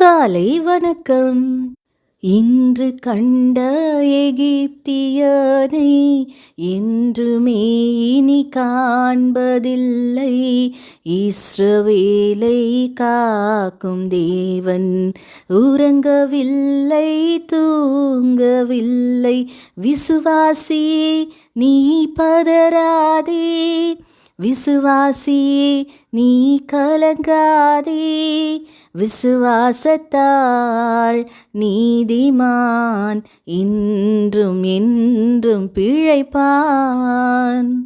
காலை வணக்கம். இன்று கண்ட எகிப்தியனை இன்றுமே இனி காண்பதில்லை. இஸ்ரவேலை காக்கும் தேவன் உறங்கவில்லை தூங்கவில்லை. விசுவாசியே நீ பதராதே விசுவாசியே நீ கலங்காதே. விசுவாசத்தால் நீதிமான் இன்றும் என்றும் பிழைப்பான்.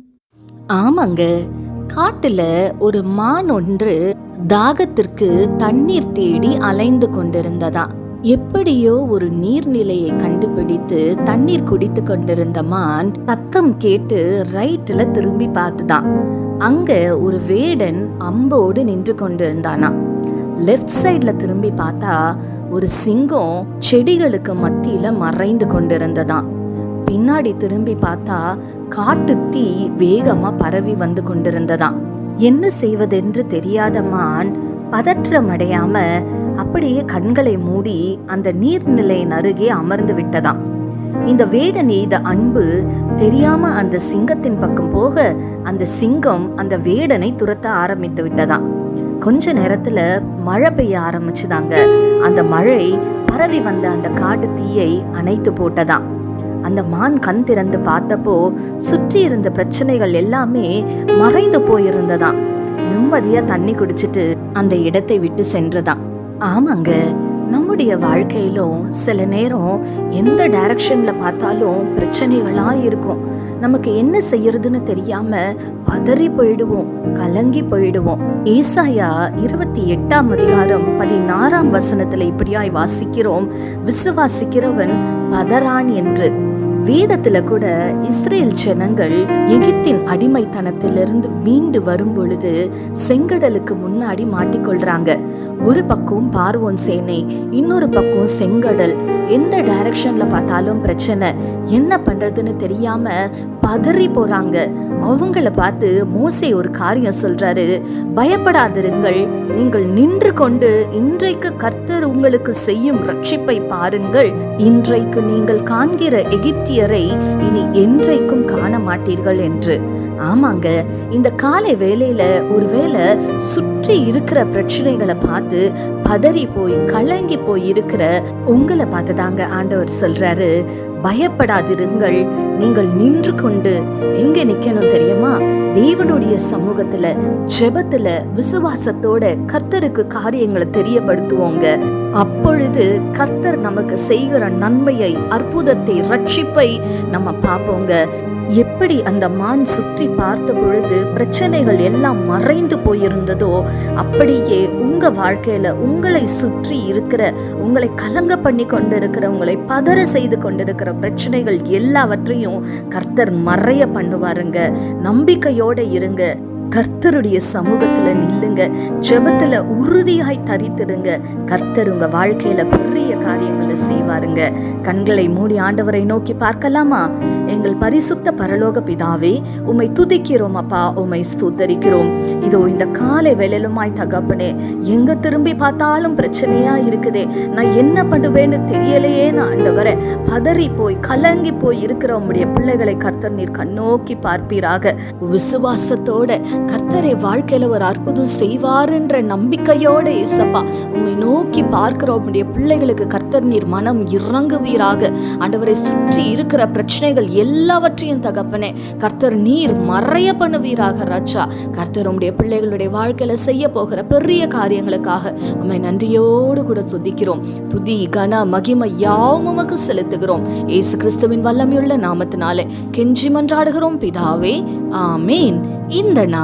ஆமாங்க காட்டுல ஒரு மான் ஒன்று தாகத்திற்கு தண்ணீர் தேடி அலைந்து கொண்டிருந்ததா? எப்படியோ ஒரு நீர்நிலையை கண்டுபிடித்து தண்ணீர் குடித்து கொண்டிருந்த மான் சத்தம் கேட்டு ரைட்டில் திரும்பி பார்த்துதான். அங்க ஒரு வேடன் அம்போடு நின்று கொண்டிருந்தானா லெஃப்ட் சைட்ல திரும்பி பார்த்தா ஒரு சிங்கம் செடிகளுக்கு மத்தியில மறைந்து கொண்டிருந்ததாம். பின்னாடி திரும்பி பார்த்தா காட்டு தீ வேகமா பரவி வந்து கொண்டிருந்ததாம். என்ன செய்வதென்று தெரியாத மான் பதற்றம் அடையாம அப்படியே கண்களை மூடி அந்த நீர்நிலையின் அருகே அமர்ந்து விட்டதாம். இந்த வேடன் எய்த அன்பு தெரியாம அந்த சிங்கத்தின் பக்கம் போக அந்த சிங்கம் அந்த வேடனை துரத்த ஆரம்பித்து விட்டதாம். கொஞ்ச நேரத்துல மழை பெய்ய ஆரம்பிச்சுதாங்க. அந்த மழை பரவி வந்த அந்த காட்டு தீயை அணைத்து போட்டதாம். அந்த மான் கண் திறந்து பார்த்தப்போ சுற்றி இருந்த பிரச்சனைகள் எல்லாமே மறைந்து போயிருந்ததாம். நிம்மதியா தண்ணி குடிச்சிட்டு அந்த இடத்தை விட்டு சென்றதாம். ஆமாங்க நம்முடைய வாழ்க்கையிலும் சில நேரம் எந்த டைரக்ஷனில் பார்த்தாலும் பிரச்சனைகளாக இருக்கும். நமக்கு என்ன செய்யறதுன்னு தெரியாம பதறி போயிடுவோம் கலங்கி போயிடுவோம். ஏசாயா இருபத்தி எட்டாம் அதிகாரம் பதினாறாம் வசனத்துல இப்படியாய் வாசிக்கிறோம். விசுவாசிக்கிறவன் பதறான் என்று. வேதத்துல கூட இஸ்ரேல் ஜனங்கள் எகிப்தின் அடிமைத்தனத்திலிருந்து மீண்டு வரும் பொழுது செங்கடலுக்கு முன்னாடி மாட்டிக்கொள்றாங்க. ஒரு பக்கம் பார்வோன் சேனை இன்னொரு பக்கம் செங்கடல். எந்த டைரக்ஷன்ல பார்த்தாலும் பிரச்சனை. என்ன பண்றதுன்னு தெரியாம பதறி போறாங்க. அவங்கள பார்த்து மோசே ஒரு காரியம் சொல்றாரு. பயப்படாதிருங்கள். நீங்கள் நின்று கொண்டு இன்றைக்கு கர்த்தர் உங்களுக்கு செய்யும் ரட்சிப்பை பாருங்கள். இன்றைக்கு நீங்கள் காண்கிற ஆசிரியரை இனி என்றைக்கும் காண மாட்டீர்கள் என்று. ஆமாங்க இந்த காலை வேலையில ஒருவேளை சுற்றி இருக்கிற பிரச்சனைகளை பார்த்து பதறி போய் கலங்கி போய் இருக்கிற உங்களை பார்த்து தாங்க ஆண்டவர் சொல்றாரு. பயப்படாதிருங்கள். நீங்கள் நின்று கொண்டு எங்க நிக்கணும் தெரியுமா? தேவனுடைய சமூகத்துல ஜெபத்துல விசுவாசத்தோட கர்த்தருக்கு காரியங்களை தெரியப்படுத்துவோங்க. அப்பொழுது கர்த்தர் நமக்கு செய்கிற நன்மையை அற்புதத்தை ரட்சிப்பை நம்ம பார்ப்போங்க. எப்படி அந்த மான் சுற்றி பார்த்த பொழுது பிரச்சனைகள் எல்லாம் மறைந்து போயிருந்ததோ அப்படியே உங்க வாழ்க்கையில உங்களை சுற்றி இருக்கிற உங்களை கலங்க பண்ணி கொண்டிருக்கிற உங்களை பதற செய்து கொண்டிருக்கிற பிரச்சனைகள் எல்லாவற்றையும் கர்த்தர் மறைய பண்ணுவாருங்க. நம்பிக்கையோடு இருங்க. கர்த்தருடைய சமூகத்துல நில்லுங்க. ஜெபத்துல உறுதியாய் தரித்திருங்க. கர்த்தர் உங்க வாழ்க்கையில பெரிய காரியங்களை செய்வாருங்க. கண்களை மூடி ஆண்டவரை நோக்கி பார்க்கலாமா? எங்கள் பரிசுத்த பரலோக பிதாவே உம்மை துதிக்கிறோம் அப்பா உம்மை ஸ்தூத்தரிக்கிறோம். இதோ இந்த காலை வேலையிலுமாய் தகப்பனே எங்க திரும்பி பார்த்தாலும் பிரச்சனையா இருக்குதே. நான் என்ன பண்ணுவேன்னு தெரியலையே நான் ஆண்டவரை. பதறி போய் கலங்கி போய் இருக்கிற உம்முடைய பிள்ளைகளை கர்த்தர் நீர் கண்ணோக்கி பார்ப்பீராக. விசுவாசத்தோட கர்த்தரை வாழ்க்கையில ஒரு அற்புதம் செய்வாருன்ற நம்பிக்கையோட இசப்பா உம்மை நோக்கி பார்க்கிற உம்முடைய பிள்ளைகளுக்கு கர்த்தர் நீர் மனம் இறங்குவீராக. ஆண்டவரை சுற்றி இருக்கிற பிரச்சனைகள் எல்லாவற்றையும் தகப்பனே கர்த்தர் நீர் மறைய பண்ணுவீராக ராஜா. கர்த்தர் உம்முடைய பிள்ளைகளுடைய வாழ்க்கையில செய்ய போகிற பெரிய காரியங்களுக்காக உண்மை நன்றியோடு கூட துதிக்கிறோம். துதி கன மகிமை யாவும் உமக்கு செலுத்துகிறோம். ஏசு கிறிஸ்துவின் வல்லமையுள்ள நாமத்தினாலே கெஞ்சி மன்றாடுகிறோம். பிதாவே ஆமேன். இந்த நாள்